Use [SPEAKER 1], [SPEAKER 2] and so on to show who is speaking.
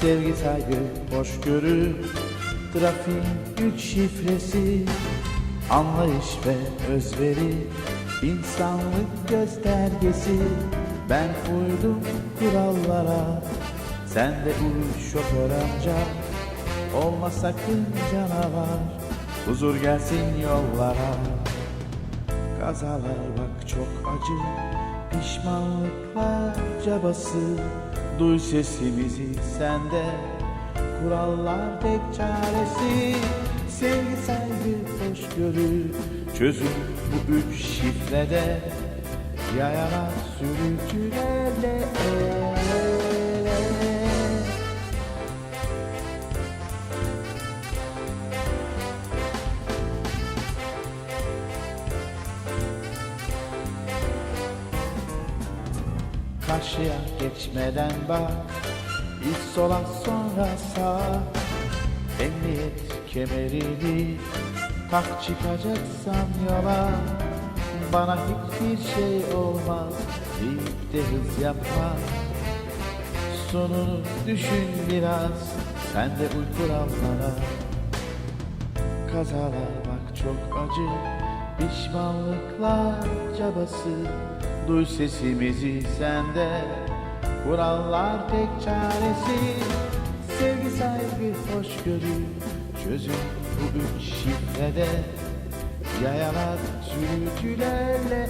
[SPEAKER 1] Sevgi, saygı, hoşgörü Trafiğin üç şifresi Anlayış ve özveri. İnsanlık göstergesi Ben uydum kurallara. Sen de uy şoför amca Olma sakın canavar. Huzur gelsin yollara. Kazalar bak çok acı Pişmanlıklar cabası Duy sesimizi sende. Kurallar tek çaresi. Sevgi, saygı, hoşgörü Çözüm bu üç şifrede. Yayalar sürücülerle el Karşıya geçmeden bak. İlk sola sonra sağ. Emniyet kemerini Tak çıkacaksan yola. Bana hiçbir şey olmaz Deyip de hız yapma Sonunu düşün biraz Sen de uy kurallara. Kazalar bak çok acı Pişmanlıklar cabası Duy sesimizi sende Kurallar tek çaresi Sevgi, saygı, hoşgörü Çözüm bu üç şifrede Yayalar sürücülerle.